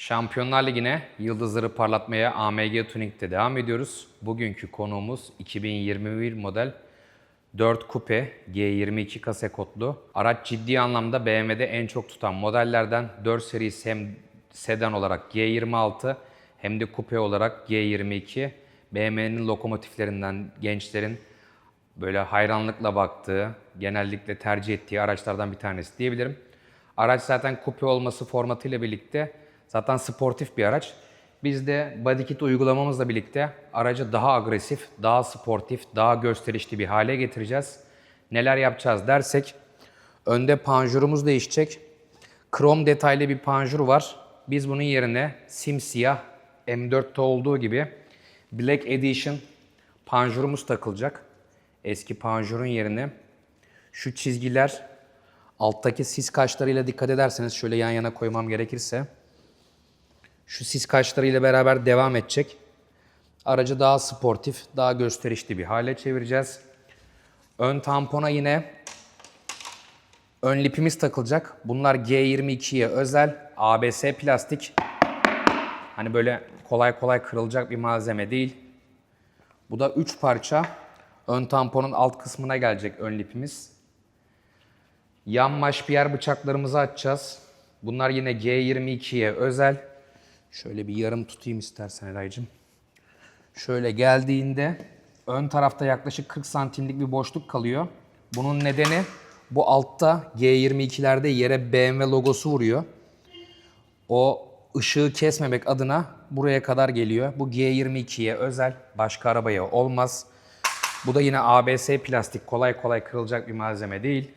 Şampiyonlar Ligi'ne yıldızları parlatmaya AMG Tuning'de devam ediyoruz. Bugünkü konuğumuz 2021 model 4 Coupe G22 kase kodlu. Araç ciddi anlamda BMW'de en çok tutan modellerden 4 serisi hem sedan olarak G26 hem de coupe olarak G22. BMW'nin lokomotiflerinden gençlerin böyle hayranlıkla baktığı, genellikle tercih ettiği araçlardan bir tanesi diyebilirim. Araç zaten kupe olması formatıyla birlikte zaten sportif bir araç. Biz de body kit uygulamamızla birlikte aracı daha agresif, daha sportif, daha gösterişli bir hale getireceğiz. Neler yapacağız dersek, önde panjurumuz değişecek. Krom detaylı bir panjur var. Biz bunun yerine simsiyah M4'te olduğu gibi Black Edition panjurumuz takılacak. Eski panjurun yerine şu çizgiler alttaki sis kaçlarıyla dikkat ederseniz şöyle yan yana koymam gerekirse şu sis kaçlarıyla beraber devam edecek. Aracı daha sportif, daha gösterişli bir hale çevireceğiz. Ön tampona yine ön lipimiz takılacak. Bunlar G22'ye özel ABS plastik. Hani böyle kolay kolay kırılacak bir malzeme değil. Bu da 3 parça. Ön tamponun alt kısmına gelecek ön lipimiz. Yan maşpiyer bıçaklarımızı açacağız. Bunlar yine G22'ye özel. Şöyle bir yarım tutayım istersen Elay'cığım. Şöyle geldiğinde ön tarafta yaklaşık 40 santimlik bir boşluk kalıyor. Bunun nedeni bu altta G22'lerde yere BMW logosu vuruyor. O ışığı kesmemek adına buraya kadar geliyor. Bu G22'ye özel, başka arabaya olmaz. Bu da yine ABS plastik, kolay kolay kırılacak bir malzeme değil.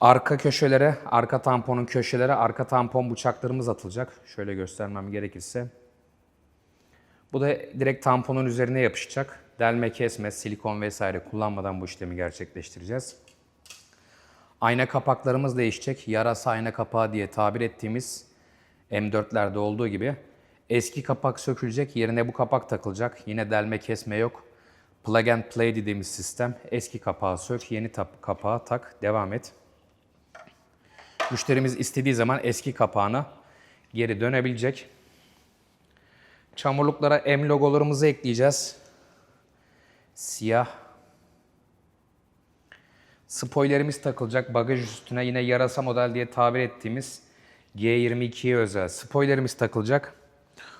Arka köşelere, arka tamponun köşelere arka tampon bıçaklarımız atılacak. Şöyle göstermem gerekirse. Bu da direkt tamponun üzerine yapışacak. Delme kesme, silikon vesaire kullanmadan bu işlemi gerçekleştireceğiz. Ayna kapaklarımız değişecek. Yarasa ayna kapağı diye tabir ettiğimiz M4'lerde olduğu gibi eski kapak sökülecek. Yerine bu kapak takılacak. Yine delme kesme yok. Plug and play dediğimiz sistem. Eski kapağı sök, yeni kapağı tak, devam et. Müşterimiz istediği zaman eski kapağına geri dönebilecek. Çamurluklara M logolarımızı ekleyeceğiz. Siyah. Spoilerimiz takılacak. Bagaj üstüne yine yarasa model diye tabir ettiğimiz G22'ye özel spoilerimiz takılacak.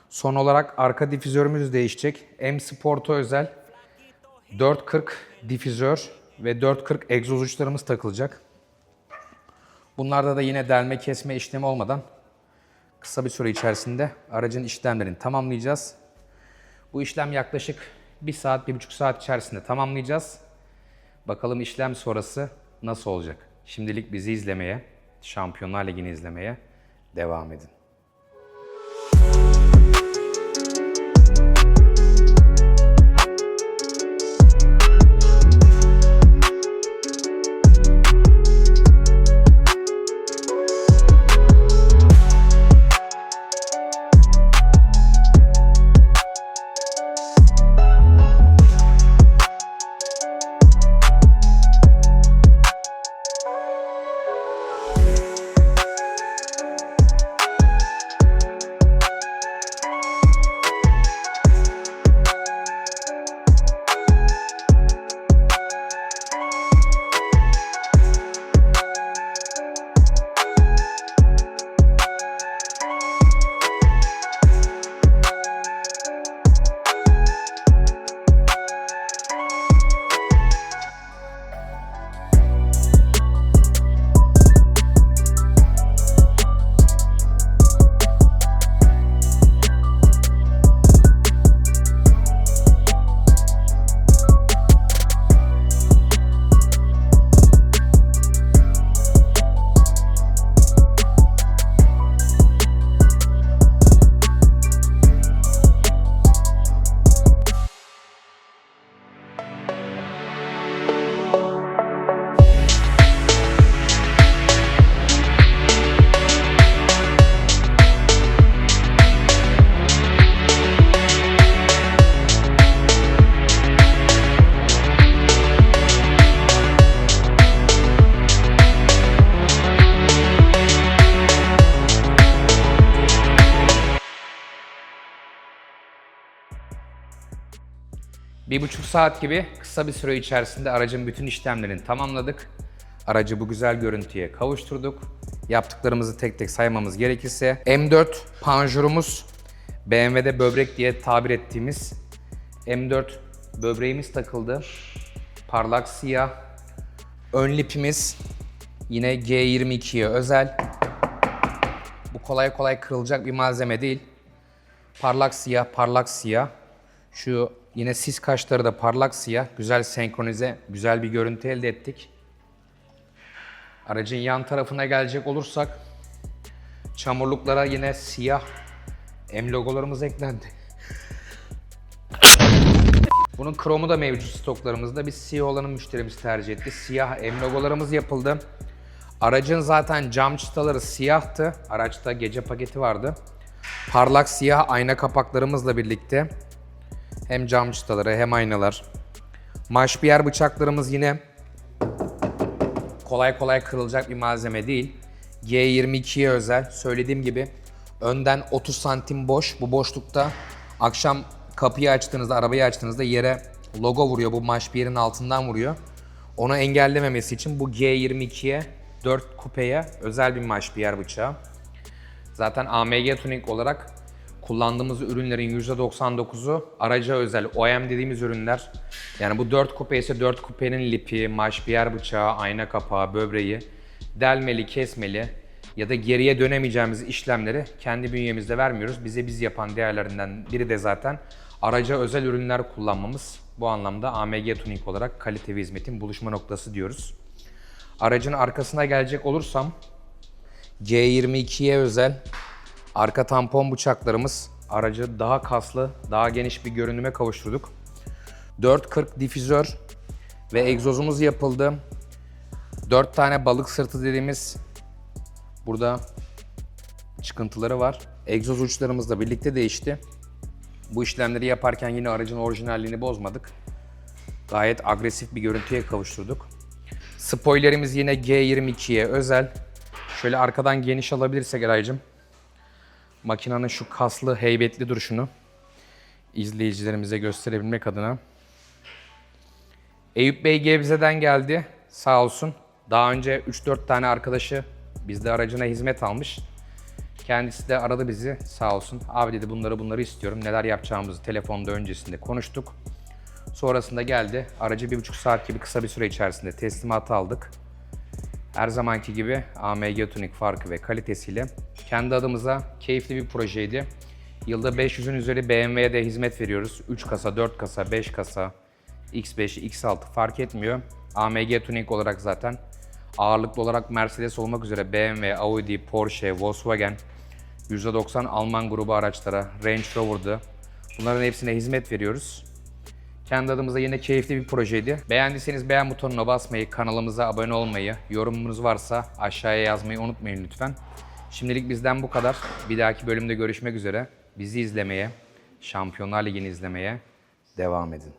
Son olarak arka difüzörümüz değişecek. M Sport'a özel 440 difüzör ve 440 egzoz uçlarımız takılacak. Bunlarda da yine delme kesme işlemi olmadan kısa bir süre içerisinde aracın işlemlerini tamamlayacağız. Bu işlem yaklaşık 1 saat, 1,5 saat içerisinde tamamlayacağız. Bakalım işlem sonrası nasıl olacak? Şimdilik bizi izlemeye, Şampiyonlar Ligi'ni izlemeye devam edin. Bir buçuk saat gibi kısa bir süre içerisinde aracın bütün işlemlerini tamamladık. Aracı bu güzel görüntüye kavuşturduk. Yaptıklarımızı tek tek saymamız gerekirse M4 panjurumuz BMW'de böbrek diye tabir ettiğimiz M4 böbreğimiz takıldı. Parlak siyah. Ön lipimiz yine G22'ye özel. Bu kolay kolay kırılacak bir malzeme değil. Parlak siyah, parlak siyah. Şu yine sis kaşları da parlak siyah. Güzel senkronize, güzel bir görüntü elde ettik. Aracın yan tarafına gelecek olursak çamurluklara yine siyah M logolarımız eklendi. Bunun kromu da mevcut stoklarımızda. Biz siyah olanı müşterimiz tercih etti. Siyah M logolarımız yapıldı. Aracın zaten cam çıtaları siyahtı. Araçta gece paketi vardı. Parlak siyah ayna kapaklarımızla birlikte hem cam çıtaları hem aynalar. Maşbiyer bıçaklarımız yine kolay kolay kırılacak bir malzeme değil. G22'ye özel. Söylediğim gibi önden 30 santim boş. Bu boşlukta akşam kapıyı açtığınızda, arabayı açtığınızda yere logo vuruyor. Bu maşbiyerin altından vuruyor. Onu engellememesi için bu G22'ye 4 kupeye özel bir maşbiyer bıçağı. Zaten AMG Tuning olarak kullandığımız ürünlerin %99'u araca özel OEM dediğimiz ürünler. Yani bu 4 kupe ise 4 kupenin lipi, maşbiyer bıçağı, ayna kapağı, böbreği, delmeli, kesmeli ya da geriye dönemeyeceğimiz işlemleri kendi bünyemizde vermiyoruz. Bize biz yapan değerlerinden biri de zaten araca özel ürünler kullanmamız. Bu anlamda AMG Tuning olarak kalite ve hizmetin buluşma noktası diyoruz. Aracın arkasına gelecek olursam C22'ye özel arka tampon bıçaklarımız aracı daha kaslı, daha geniş bir görünüme kavuşturduk. 440 difüzör ve egzozumuz yapıldı. 4 tane balık sırtı dediğimiz burada çıkıntıları var. Egzoz uçlarımız da birlikte değişti. Bu işlemleri yaparken yine aracın orijinalliğini bozmadık. Gayet agresif bir görüntüye kavuşturduk. Spoilerimiz yine G22'ye özel. Şöyle arkadan geniş alabilirsek Eray'cığım. Makinenin şu kaslı, heybetli duruşunu izleyicilerimize gösterebilmek adına. Eyüp Bey Gebze'den geldi. Sağ olsun. Daha önce 3-4 tane arkadaşı bizde aracına hizmet almış. Kendisi de aradı bizi sağ olsun. Abi dedi bunları bunları istiyorum. Neler yapacağımızı telefonda öncesinde konuştuk. Sonrasında geldi. Aracı bir buçuk saat gibi kısa bir süre içerisinde teslimatı aldık. Her zamanki gibi AMG Tuning farkı ve kalitesiyle kendi adımıza keyifli bir projeydi. Yılda 500'ün üzeri BMW'de hizmet veriyoruz. 3 kasa, 4 kasa, 5 kasa, X5, X6 fark etmiyor. AMG Tuning olarak zaten ağırlıklı olarak Mercedes olmak üzere BMW, Audi, Porsche, Volkswagen, %90 Alman grubu araçlara, Range Rover'dı. Bunların hepsine hizmet veriyoruz. Kendi adımıza yine keyifli bir projeydi. Beğendiyseniz beğen butonuna basmayı, kanalımıza abone olmayı, yorumunuz varsa aşağıya yazmayı unutmayın lütfen. Şimdilik bizden bu kadar. Bir dahaki bölümde görüşmek üzere. Bizi izlemeye, Şampiyonlar Ligi'ni izlemeye devam edin.